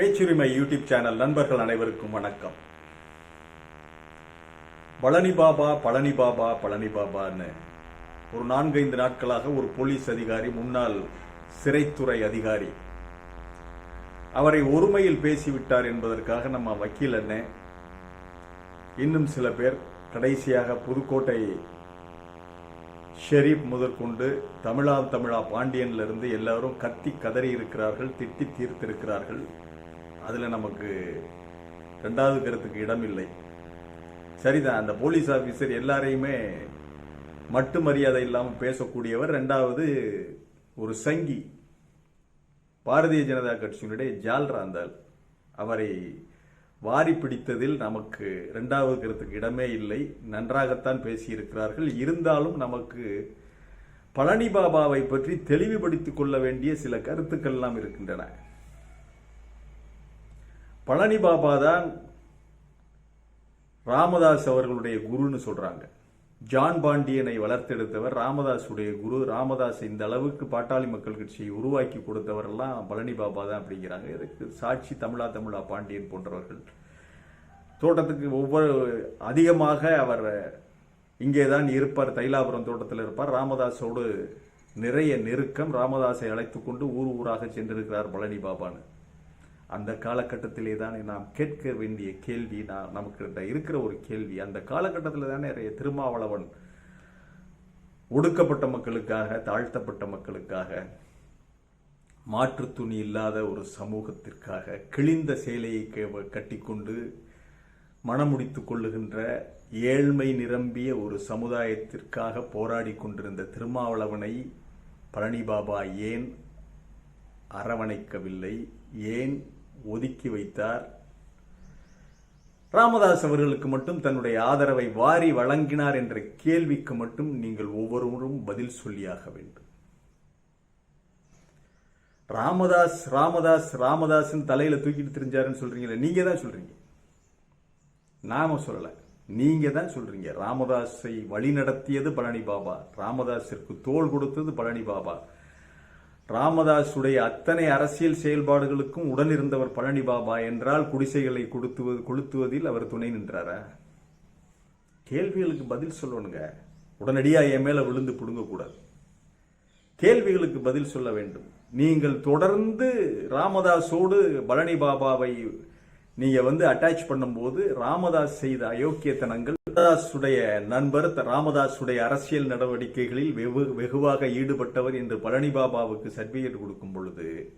பேச்சுரிமை YouTube channel நண்பர்கள் அனைவருக்கும் வணக்கம். பழனி பாபா பழனி பாபா பழனி பாபான்னு ஒரு நான்கைந்து நாட்களாக ஒரு போலீஸ் அதிகாரி முன்னாள் சிறைத்துறை அதிகாரி. அவரை ஒருமையில் பேசிவிட்டார் என்பதற்காக நம்ம வக்கீல் அண்ணே இன்னும் சில பேர் கடைசியாக புதுக்கோட்டை ஷெரீப் முதற்கொண்டு தமிழா தமிழா பாண்டியன்ல இருந்து எல்லாரும் கத்தி கதறி இருக்கிறார்கள் திட்டி தீர்த்திருக்கிறார்கள். அதுல நமக்கு ரெண்டாவது கருத்துக்கு இடம் இல்லை. சரிதான் அந்த போலீஸ் ஆபீசர் எல்லாரையுமே மட்டு மரியாதை இல்லாமல் பேசக்கூடியவர் ரெண்டாவது ஒரு சங்கி. பாரதிய ஜனதா கட்சியினுடைய ஜால்ரா அந்தால் அவரை வாரி பிடித்ததில் நமக்கு ரெண்டாவது கருத்துக்கு இடமே இல்லை. நன்றாகத்தான் பேசியிருக்கிறார்கள். இருந்தாலும் நமக்கு பழனி பாபாவை பற்றி தெளிவுபடுத்திக் கொள்ள வேண்டிய சில கருத்துக்கள் எல்லாம் இருக்கின்றன. பழனி பாபா தான் ராமதாஸ் அவர்களுடைய குருன்னு சொல்றாங்க. ஜான் பாண்டியனை வளர்த்தெடுத்தவர் ராமதாஸுடைய குரு. ராமதாஸ் இந்த அளவுக்கு பாட்டாளி மக்கள் கட்சியை உருவாக்கி கொடுத்தவரெல்லாம் பழனி பாபா தான் அப்படிங்கிறாங்க. இதுக்கு சாட்சி தமிழா தமிழா பாண்டியன் போன்றவர்கள். தோட்டத்துக்கு ஒவ்வொரு அதிகமாக அவர் இங்கே தான் இருப்பார். தைலாபுரம் தோட்டத்தில் இருப்பார். ராமதாஸோடு நிறைய நெருக்கம். ராமதாஸை அழைத்து கொண்டு ஊர் ஊராக சென்றிருக்கிறார் பழனி பாபான்னு. அந்த காலகட்டத்திலே தானே நாம் கேட்க வேண்டிய கேள்வி நான் நமக்கு இருக்கிற ஒரு கேள்வி அந்த காலகட்டத்தில் தானே நிறைய திருமாவளவன் ஒடுக்கப்பட்ட மக்களுக்காக தாழ்த்தப்பட்ட மக்களுக்காக மாற்று துணி இல்லாத ஒரு சமூகத்திற்காக கிழிந்த சேலையை கட்டிக்கொண்டு மனமுடித்துக் கொள்ளுகின்ற ஏழ்மை நிரம்பிய ஒரு சமுதாயத்திற்காக போராடி கொண்டிருந்த திருமாவளவனை பழனி பாபா ஏன் அரவணைக்கவில்லை? ஏன் ஒதுக்கி வைத்தார். ராமதாஸ் அவர்களுக்கு மட்டும் தன்னுடைய ஆதரவை வாரி வழங்கினார் என்ற கேள்விக்கு மட்டும் நீங்கள் ஒவ்வொருவரும் பதில் சொல்லியாக வேண்டும். ராமதாஸ் ராமதாஸ் ராமதாஸ்ன்னு தலையில தூக்கிட்டு தெரிஞ்சாருன்னு சொல்றீங்களே நீங்க தான் சொல்றீங்க. நாம சொல்லல நீங்க தான் சொல்றீங்க. ராமதாஸை வழி நடத்தியது பழனி பாபா ராமதாஸிற்கு தோல் கொடுத்தது பழனி பாபா. ராமதாசுடைய அத்தனை அரசியல் செயல்பாடுகளுக்கும் உடனிருந்தவர் பழனி பாபா என்றால் குடிசைகளை கொடுத்துவது கொளுத்துவதில் அவர் துணை நின்றாரா? கேள்விகளுக்கு பதில் சொல்லணுங்க. உடனடியாக என் மேலே விழுந்து பிடுங்கக்கூடாது. கேள்விகளுக்கு பதில் சொல்ல வேண்டும். நீங்கள் தொடர்ந்து ராமதாஸோடு பழனி பாபாவை நீங்க வந்து அட்டாச் பண்ணும்போது ராமதாஸ் செய்த அயோக்கியத்தனங்கள் ராமதாசுடைய நண்பர் ராமதாசுடைய அரசியல் நடவடிக்கைகளில் வெகு- வெகுவாக ஈடுபட்டவர் என்று பழனி பாபாவுக்கு சர்டிபிகேட் கொடுக்கும் பொழுது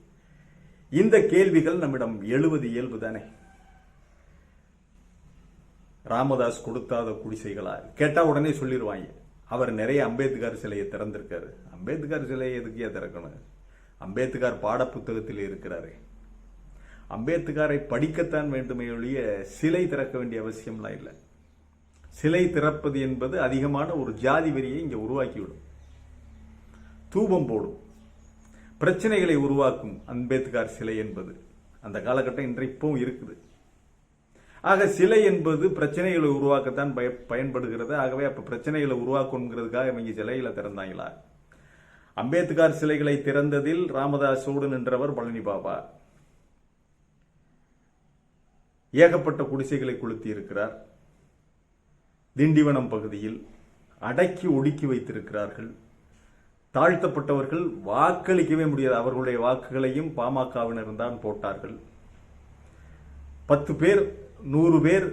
இந்த கேள்விகள் நம்மிடம் எழுவது இயல்பு தானே. ராமதாஸ் கொடுத்தாத குடிசைகளா? கேட்டா உடனே சொல்லிடுவாங்க அவர் நிறைய அம்பேத்கர் சிலையை திறந்திருக்காரு. அம்பேத்கர் சிலையை எதுக்கே திறக்கணும்? அம்பேத்கர் பாடப்புத்தகத்தில் இருக்கிறாரு. அம்பேத்கரை படிக்கத்தான் வேண்டுமே ஒழிய சிலை திறக்க வேண்டிய அவசியம்லாம் இல்லை. சிலை திறப்பது என்பது அதிகமான ஒரு ஜாதி வெறியை இங்கே உருவாக்கிவிடும். தூபம் போடும். பிரச்சனைகளை உருவாக்கும் அம்பேத்கர் சிலை என்பது. அந்த காலகட்டம் இன்றைப்பும் இருக்குது. ஆக சிலை என்பது பிரச்சனைகளை உருவாக்கத்தான் பய பயன்படுகிறது. ஆகவே அப்போ பிரச்சனைகளை உருவாக்கணுங்கிறதுக்காக இவங்க சிலைகளை திறந்தாங்களா? அம்பேத்கர் சிலைகளை திறந்ததில் ராமதாசோடு நின்றவர் பழனி பாபா ஏகப்பட்ட குடிசைகளை கொளுத்தி இருக்கிறார் திண்டிவனம் பகுதியில் அடக்கி ஒடுக்கி வைத்திருக்கிறார்கள். தாழ்த்தப்பட்டவர்கள் வாக்களிக்கவே முடியாது. அவர்களுடைய வாக்குகளையும் பாமகவினர் தான் போட்டார்கள். பத்து பேர் நூறு பேர்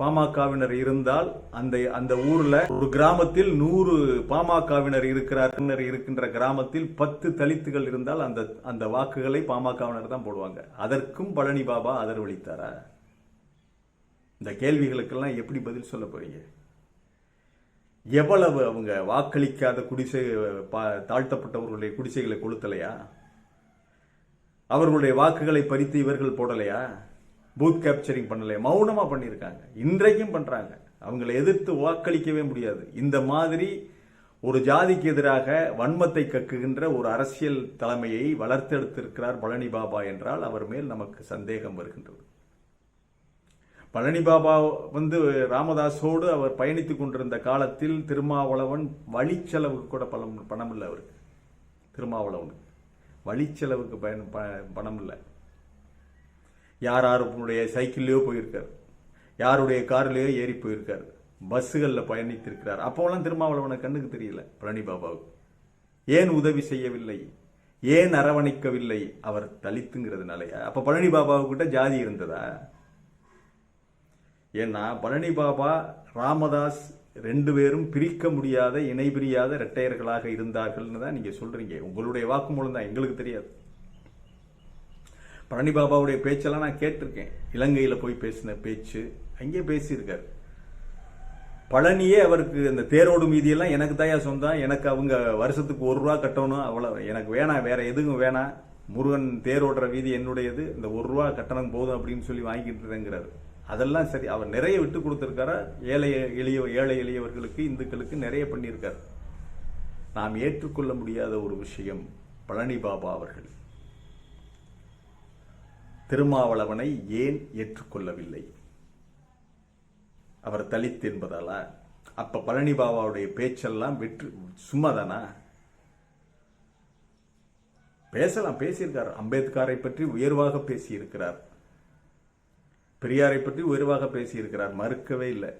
பாமகவினர் இருந்தால் அந்த அந்த ஊர்ல ஒரு கிராமத்தில் நூறு பாமகவினர் இருக்கிறார். இருக்கின்ற கிராமத்தில் பத்து தலித்துகள் இருந்தால் அந்த அந்த வாக்குகளை பாமகவினர் தான் போடுவாங்க. அதற்கும் பழனி பாபா ஆதரவளித்தாரா? இந்த கேள்விகளுக்கெல்லாம் எப்படி பதில் சொல்ல போறீங்க? எவ்வளவு அவங்க வாக்களிக்காத குடிசை பா- தாழ்த்தப்பட்டவர்களுடைய குடிசைகளை கொளுத்தலையா? அவர்களுடைய வாக்குகளை பறித்து இவர்கள் போடலையா? பூத் கேப்சரிங் பண்ணலையா? மௌனமாக பண்ணியிருக்காங்க. இன்றைக்கும் பண்ணுறாங்க அவங்களை எதிர்த்து வாக்களிக்கவே முடியாது. இந்த மாதிரி ஒரு ஜாதிக்கு எதிராக வன்மத்தை கக்குகின்ற ஒரு அரசியல் தலைமையை வளர்த்தெடுத்திருக்கிறார் பழனி பாபா என்றால் அவர் மேல் நமக்கு சந்தேகம் வருகின்றது. பழனி பாபா வந்து ராமதாஸோடு அவர் பயணித்து கொண்டிருந்த காலத்தில் திருமாவளவன் வழிச்செலவுக்கு கூட பணம் பணம் இல்லை அவருக்கு. திருமாவளவனுக்கு வழிச்செலவுக்கு பயன் ப- பணம் இல்லை யார் யாருடைய சைக்கிள்லேயோ போயிருக்கார். யாருடைய கார்லேயோ ஏறி போயிருக்கார் பஸ்ஸுகளில் பயணித்திருக்கிறார். அப்போலாம் திருமாவளவனை கண்ணுக்கு தெரியல பழனி பாபாவுக்கு. ஏன் உதவி செய்யவில்லை? ஏன் அரவணைக்கவில்லை? அவர் தலித்துங்கிறதுனாலயா? அப்போ பழனி பாபாவுக்கிட்ட ஜாதி இருந்ததா? ஏன்னா பழனி பாபா ராமதாஸ் ரெண்டு பேரும் பிரிக்க முடியாத இணை பிரியாத இரட்டையர்களாக இருந்தார்கள்னு தான் நீங்க சொல்றீங்க. உங்களுடைய வாக்குமூலம் தான் எங்களுக்கு தெரியாது. பழனி பாபாவுடைய பேச்செல்லாம் நான் கேட்டிருக்கேன். இலங்கையில் போய் பேசின பேச்சு அங்கே பேசியிருக்கார். பழனியே அவருக்கு அந்த தேரோடு மீதியெல்லாம் எனக்கு தாயா சொந்தம் எனக்கு அவங்க வருஷத்துக்கு ஒரு ரூபா கட்டணும் அவ்வளோ எனக்கு வேணாம் வேற எதுவும் வேணாம் முருகன் தேரோடுற வீதி என்னுடையது இந்த ஒரு ரூபா கட்டணம் போதும் அப்படின்னு சொல்லி வாங்கிட்டுங்கிறாரு அதெல்லாம் சரி அவர் நிறைய விட்டு கொடுத்துருக்காரு. ஏழை எளிய ஏழை எளியவர்களுக்கு இந்துக்களுக்கு நிறைய பண்ணியிருக்கார். நாம் ஏற்றுக்கொள்ள முடியாத ஒரு விஷயம் பழனி பாபா அவர்கள். திருமாவளவனை ஏன் ஏற்றுக்கொள்ளவில்லை? அவர் தலித் என்பதாலா அப்ப பழனி பாபாவுடைய பேச்செல்லாம் வெற்று சும்மாதானா? பேசலாம் பேசியிருக்கார். அம்பேத்கரை பற்றி உயர்வாக பேசியிருக்கிறார். பெரியாரை பற்றி உயர்வாக பேசியிருக்கிறார் மறுக்கவே இல்லை.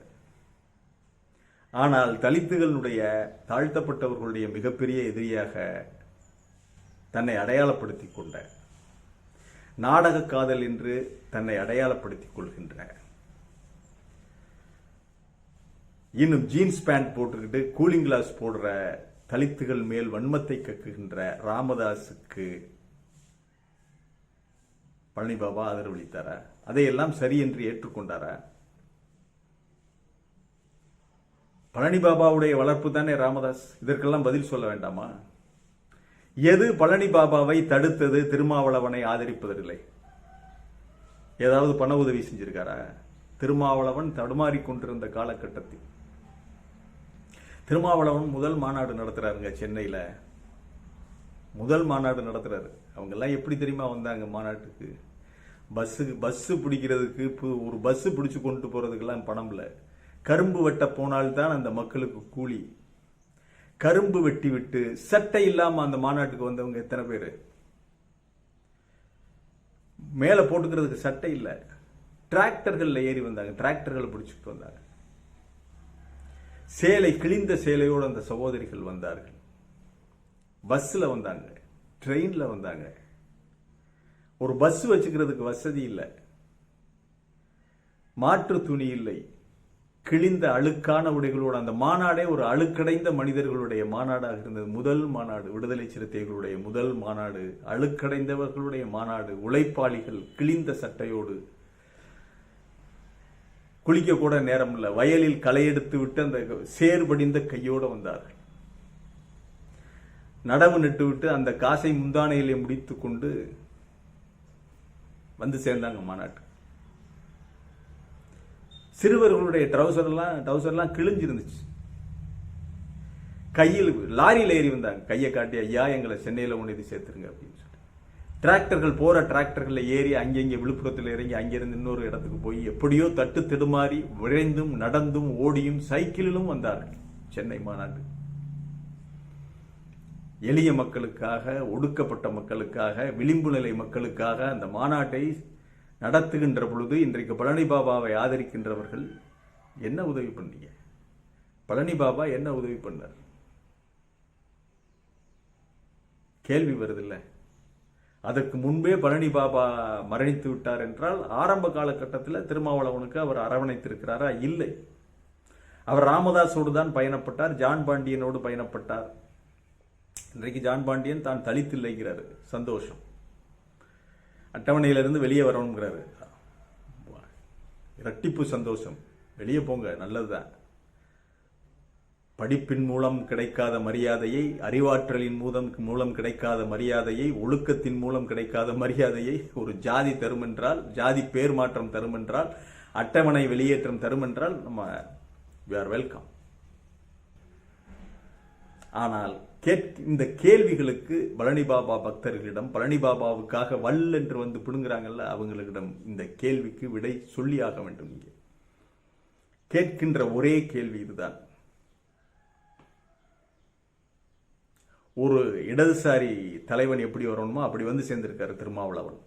ஆனால் தலித்துகளுடைய தாழ்த்தப்பட்டவர்களுடைய மிகப்பெரிய எதிரியாக தன்னை அடையாளப்படுத்தி கொண்ட நாடக காதல் என்று தன்னை அடையாளப்படுத்திக் கொள்கின்ற இன்னும் ஜீன்ஸ் பேண்ட் போட்டுக்கிட்டு கூலிங் கிளாஸ் போடுற தலித்துகள் மேல் வன்மத்தை கக்குகின்ற ராமதாஸுக்கு பழனி பாபா ஆதரவளித்தாரா? அதையெல்லாம் சரி என்று ஏற்றுக்கொண்டாரா? பழனி பாபாவுடைய வளர்ப்பு தானே ராமதாஸ்? இதற்கெல்லாம் பதில் சொல்ல வேண்டாமா? எது பழனி பாபாவை தடுத்தது திருமாவளவனை ஆதரிப்பதில்லை? ஏதாவது பண உதவி செஞ்சிருக்காரா? திருமாவளவன் தடுமாறி கொண்டிருந்த காலகட்டத்தில். திருமாவளவன் முதல் மாநாடு நடத்துறாருங்க சென்னையில். முதல் மாநாடு நடத்துறாரு. அவங்கெல்லாம் எப்படி தெரியுமா வந்தாங்க மாநாட்டுக்கு? பஸ்ஸுக்கு பஸ்ஸு பிடிக்கிறதுக்கு ஒரு பஸ்ஸு பிடிச்சி கொண்டு போகிறதுக்கெல்லாம் பணம் இல்லை. கரும்பு வெட்ட போனால்தான் அந்த மக்களுக்கு கூலி. கரும்பு வெட்டி விட்டு சட்டை இல்லாமல் அந்த மாநாட்டுக்கு வந்தவங்க எத்தனை பேர்? மேலே போட்டுக்கிறதுக்கு சட்டை இல்லை. டிராக்டர்களில் ஏறி வந்தாங்க. டிராக்டர்களை பிடிச்சிட்டு வந்தாங்க. சேலை கிழிந்த சேலையோடு அந்த சகோதரிகள் வந்தார்கள். பஸ்ஸில் வந்தாங்க. ட்ரெயினில் வந்தாங்க. ஒரு பஸ் வச்சுக்கிறதுக்கு வசதி இல்லை. மாற்று துணி இல்லை. கிழிந்த அழுக்கான உடைகளோடு அந்த மாநாடே ஒரு அழுக்கடைந்த மனிதர்களுடைய மாநாடாக இருந்தது. முதல் மாநாடு விடுதலை சிறுத்தைகளுடைய முதல் மாநாடு அழுக்கடைந்தவர்களுடைய மாநாடு உழைப்பாளிகள் கிழிந்த சட்டையோடு. குளிக்க கூட நேரம் இல்லை. வயலில் களையெடுத்து விட்டு அந்த சேர்படிந்த கையோடு வந்தார்கள். நடவு நட்டு விட்டு அந்த காசை முந்தானையிலே முடித்து கொண்டு வந்து சேர்ந்தாங்க மாநாட்டு. சிறுவர்களுடைய ட்ரௌசர்லாம் ட்ரௌசர்லாம் கிழிஞ்சிருந்துச்சு. கையில் லாரியில் ஏறி வந்தாங்க. கையை காட்டி ஐயா எங்களை சென்னையில் கொண்டு இது சேர்த்துருங்க அப்படின்னு சொல்லிட்டு. டிராக்டர்கள் போகிற டிராக்டர்களில் ஏறி அங்கங்கே விழுப்புரத்தில் இறங்கி அங்கேருந்து இன்னொரு இடத்துக்கு போய் எப்படியோ தட்டு திடுமாறி விரைந்தும் நடந்தும் ஓடியும் சைக்கிளிலும் வந்தார்கள் சென்னை மாநாடு. எளிய மக்களுக்காக ஒடுக்கப்பட்ட மக்களுக்காக விளிம்பு நிலை மக்களுக்காக அந்த மாநாட்டை நடத்துகின்ற பொழுது இன்றைக்கு பழனி பாபாவை ஆதரிக்கின்றவர்கள் என்ன உதவி பண்ணீங்க? பழனி பாபா என்ன உதவி பண்ணார்? கேள்வி வருதில்ல. அதற்கு முன்பே பழனி பாபா மரணித்து விட்டார் என்றால் ஆரம்ப காலகட்டத்தில் திருமாவளவனுக்கு அவர் அரவணைத்திருக்கிறாரா? இல்லை. அவர் ராமதாஸோடு தான் பயணப்பட்டார் ஜான் பாண்டியனோடு பயணப்பட்டார். இன்றைக்கு ஜான் பாண்டியன் தான் தலித்தில்லைங்கிறாரு. சந்தோஷம். அட்டவணையிலிருந்து வெளியே வரணுங்கிறாரு இரட்டிப்பு சந்தோஷம். வெளியே போங்க நல்லதுதான். படிப்பின் மூலம் கிடைக்காத மரியாதையை அறிவாற்றலின் மூலம் மூலம் கிடைக்காத மரியாதையை ஒழுக்கத்தின் மூலம் கிடைக்காத மரியாதையை ஒரு ஜாதி தரும் என்றால் ஜாதி பேர் மாற்றம் தரும் என்றால் அட்டவணை வெளியேற்றம் தரும் என்றால் நம்ம வி ஆர் வெல்கம் ஆனால் இந்த கேள்விகளுக்கு பழனி பாபா பக்தர்களிடம் பழனி பாபாவுக்காக வல் என்று வந்து பிடுங்குறாங்கல்ல அவங்களிடம் இந்த கேள்விக்கு விடை சொல்லியாக வேண்டும் இங்கே. கேட்கின்ற ஒரே கேள்வி இதுதான். ஒரு இடதுசாரி தலைவன் எப்படி வரணுமோ அப்படி வந்து சேர்ந்திருக்காரு திருமாவளவன்.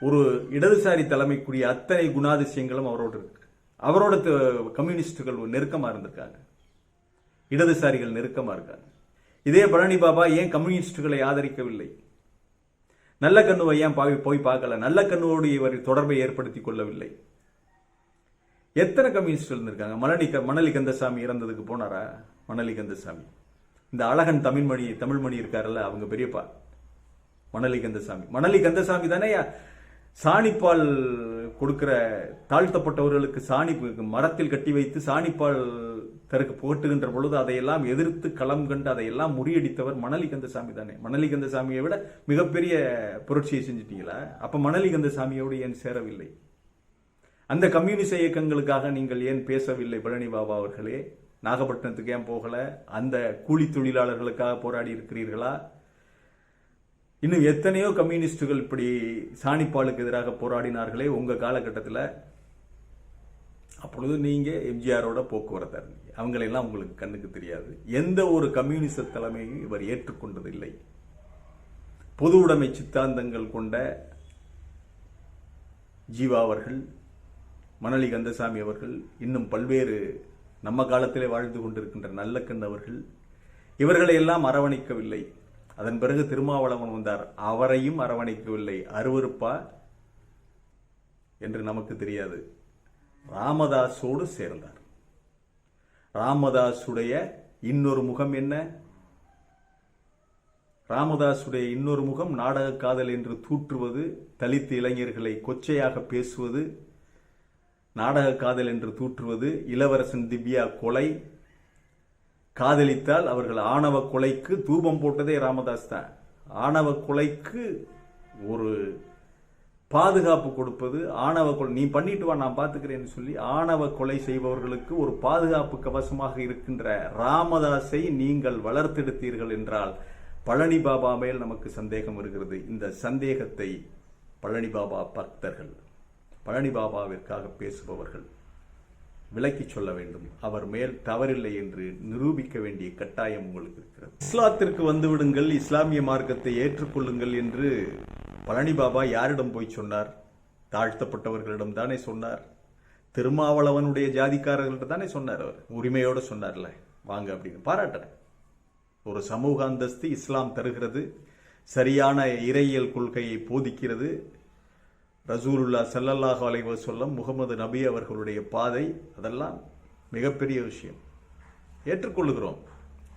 ஒரு இடதுசாரி தலைமைக்குரிய அத்தனை குணாதிசயங்களும் அவரோடு இருக்கு. அவரோட கம்யூனிஸ்டுகள் நெருக்கமாக இருந்திருக்காங்க. இடதுசாரிகள் நெருக்கமா இருக்காங்க. இதே பழனி பாபா ஏன் கம்யூனிஸ்டுகளை ஆதரிக்கவில்லை? நல்ல கண்ணுவை ஏன் பாவி- போய் பார்க்கல? நல்ல கண்ணுவோடு இவர் தொடர்பை ஏற்படுத்திக் கொள்ளவில்லை. எத்தனை கம்யூனிஸ்டுகள் இருந்திருக்காங்க? மணலி க- மணலி கந்தசாமி இறந்ததுக்கு போனாரா? மணலி கந்தசாமி. இந்த அழகன் தமிழ்மணி தமிழ்மணி இருக்காருல்ல அவங்க பெரியப்பா. மணலி கந்தசாமி. மணலி கந்தசாமி தானே சாணிப்பால் கொடுக்கிற தாழ்த்தப்பட்டவர்களுக்கு சாணி மரத்தில் கட்டி வைத்து சாணிப்பால் தருக்கு போட்டுகின்ற பொழுது அதையெல்லாம் எதிர்த்து களம் கண்டு அதையெல்லாம் முறியடித்தவர் மணலி கந்தசாமி தானே. மணலி கந்தசாமியை விட மிகப்பெரிய புரட்சியை செஞ்சிட்டீங்களா? அப்ப மணலி கந்தசாமியோடு ஏன் சேரவில்லை? அந்த கம்யூனிச இயக்கங்களுக்காக நீங்கள் ஏன் பேசவில்லை பழனி பாபா அவர்களே? நாகப்பட்டினத்துக்கு ஏன் போகல? அந்த கூலி தொழிலாளர்களுக்காக போராடி இருக்கிறீர்களா? இன்னும் எத்தனையோ கம்யூனிஸ்டுகள் இப்படி சாணிப்பாலுக்கு எதிராக போராடினார்களே உங்க காலகட்டத்தில்? அப்பொழுது நீங்க எம்ஜிஆரோட போக்குவரத்து இருந்தீங்க அவங்களெல்லாம் உங்களுக்கு கண்ணுக்கு தெரியாது. எந்த ஒரு கம்யூனிச தலைமையும் இவர் ஏற்றுக்கொண்டதில்லை. பொது உடைமை சித்தாந்தங்கள் கொண்ட ஜீவா அவர்கள் மணலி கந்தசாமி அவர்கள் இன்னும் பல்வேறு நம்ம காலத்திலே வாழ்ந்து கொண்டிருக்கின்ற நல்லக்கண் அவர்கள் இவர்களை எல்லாம் அரவணைக்கவில்லை. அதன் பிறகு திருமாவளவன் வந்தார். அவரையும் அரவணைக்கவில்லை. அருவருப்பா என்று நமக்கு தெரியாது. ராமதாஸோடு சேர்ந்தார். ராமதாசுடைய இன்னொரு முகம் என்ன? ராமதாசுடைய இன்னொரு முகம் நாடக காதல் என்று தூற்றுவது தலித்து இளைஞர்களை கொச்சையாக பேசுவது நாடக காதல் என்று தூற்றுவது இளவரசன் திவ்யா கொலை காதலித்தால் அவர்கள் ஆணவ கொலைக்கு தூபம் போட்டதே ராமதாஸ் தான். ஆணவ கொலைக்கு ஒரு பாதுகாப்பு கொடுப்பது ஆணவ கொலை நீ பண்ணிட்டு வா நான் பார்த்துக்கிறேன்னு சொல்லி ஆணவ கொலை செய்பவர்களுக்கு ஒரு பாதுகாப்பு கவசமாக இருக்கின்ற ராமதாஸை நீங்கள் வளர்த்தெடுத்தீர்கள் என்றால் பழனி பாபா மேல் நமக்கு சந்தேகம் வருகிறது. இந்த சந்தேகத்தை பழனி பாபா பக்தர்கள் பழனி பாபாவிற்காக பேசுபவர்கள் விளக்கி சொல்ல வேண்டும். அவர் மேல் தவறில்லை என்று நிரூபிக்க வேண்டிய கட்டாயம் உங்களுக்கு இருக்கிறது. இஸ்லாத்திற்கு வந்துவிடுங்கள் இஸ்லாமிய மார்க்கத்தை ஏற்றுக்கொள்ளுங்கள் என்று பழனி பாபா யாரிடம் போய் சொன்னார்? தாழ்த்தப்பட்டவர்களிடம் தானே சொன்னார்? திருமாவளவனுடைய ஜாதிக்காரர்கள்ட்ட தானே சொன்னார் அவர்? உரிமையோடு சொன்னார்ல. வாங்க அப்படின்னு பாராட்டுறேன். ஒரு சமூக அந்தஸ்து இஸ்லாம் தருகிறது. சரியான இறையியல் கொள்கையை போதிக்கிறது. ரசூலுல்லா சல்லல்லாஹ் அலைவர் சொல்லும் முகமது நபி அவர்களுடைய பாதை அதெல்லாம் மிகப்பெரிய விஷயம். ஏற்றுக்கொள்ளுகிறோம்.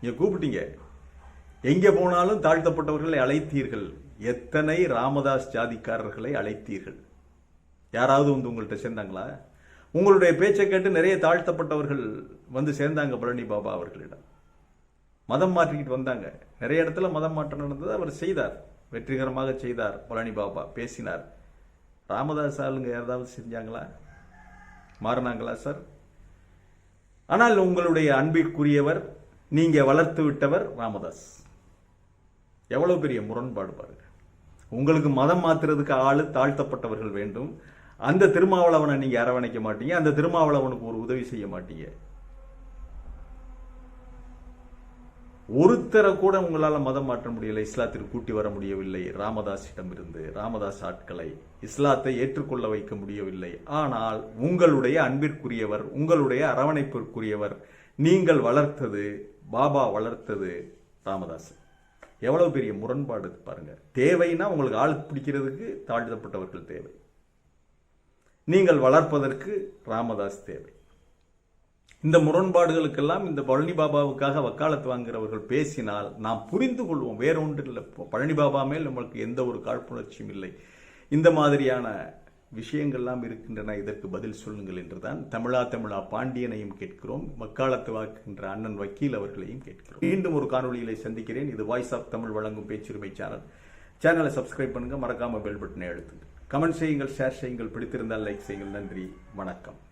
நீங்கள் கூப்பிட்டீங்க. எங்கே போனாலும் தாழ்த்தப்பட்டவர்களை அழைத்தீர்கள். எத்தனை ராமதாஸ் ஜாதிக்காரர்களை அழைத்தீர்கள்? யாராவது வந்து உங்கள்கிட்ட சேர்ந்தாங்களா? உங்களுடைய பேச்சை கேட்டு நிறைய தாழ்த்தப்பட்டவர்கள் வந்து சேர்ந்தாங்க பழனி பாபா அவர்களிடம். மதம் மாற்றிக்கிட்டு வந்தாங்க. நிறைய இடத்துல மதம் மாற்றம் நடந்தது. அவர் செய்தார். வெற்றிகரமாக செய்தார் பழனி பாபா. பேசினார். ராமதாஸ் ஆளுங்க யாராவது செஞ்சாங்களா? மாறினாங்களா சார்? ஆனால் உங்களுடைய அன்பிற்குரியவர் நீங்க வளர்த்து விட்டவர் ராமதாஸ். எவ்வளவு பெரிய முரண்பாடு பாருங்க. உங்களுக்கு மதம் மாத்துறதுக்கு ஆளு தாழ்த்தப்பட்டவர்கள் வேண்டும். அந்த திருமாவளவனை நீங்க அரவணைக்க மாட்டீங்க. அந்த திருமாவளவனுக்கு ஒரு உதவி செய்ய மாட்டீங்க. ஒருத்தரை கூட உங்களால் மதம் மாற்ற முடியலை இஸ்லாத்திற்கு கூட்டி வர முடியவில்லை. ராமதாஸிடம் இருந்து ராமதாஸ் ஆட்களை இஸ்லாத்தை ஏற்றுக்கொள்ள வைக்க முடியவில்லை. ஆனால் உங்களுடைய அன்பிற்குரியவர் உங்களுடைய அரவணைப்பிற்குரியவர் நீங்கள் வளர்த்தது பாபா வளர்த்தது ராமதாஸ். எவ்வளவு பெரிய முரண்பாடு பாருங்க. தேவைன்னா உங்களுக்கு ஆள் பிடிக்கிறதுக்கு தாழ்த்தப்பட்டவர்கள் தேவை. நீங்கள் வளர்ப்பதற்கு ராமதாஸ் தேவை. இந்த முரண்பாடுகளுக்கெல்லாம் இந்த பழனி பாபாவுக்காக வக்காலத்து வாங்குகிறவர்கள் பேசினால் நாம் புரிந்து கொள்வோம். வேற ஒன்று இல்லை. பழனி பாபா மேல் நம்மளுக்கு எந்த ஒரு காழ்ப்புணர்ச்சியும் இல்லை. இந்த மாதிரியான விஷயங்கள்லாம் இருக்கின்றன. இதற்கு பதில் சொல்லுங்கள் என்றுதான் தமிழா தமிழா பாண்டியனையும் கேட்கிறோம். வக்காலத்து வாக்குகின்ற அண்ணன் வக்கீல் அவர்களையும் கேட்கிறோம். மீண்டும் ஒரு காணொளியிலே சந்திக்கிறேன். இது வாய்ஸ் ஆஃப் தமிழ் வழங்கும் பேச்சுரிமை சேனல் சேனலை சப்ஸ்கிரைப் பண்ணுங்கள் மறக்காமல் பெல் பட்டனை அழுத்துங்க. கமெண்ட் செய்யுங்கள் ஷேர் செய்யுங்கள். பிடித்திருந்தால் லைக் செய்யுங்கள். நன்றி. வணக்கம்.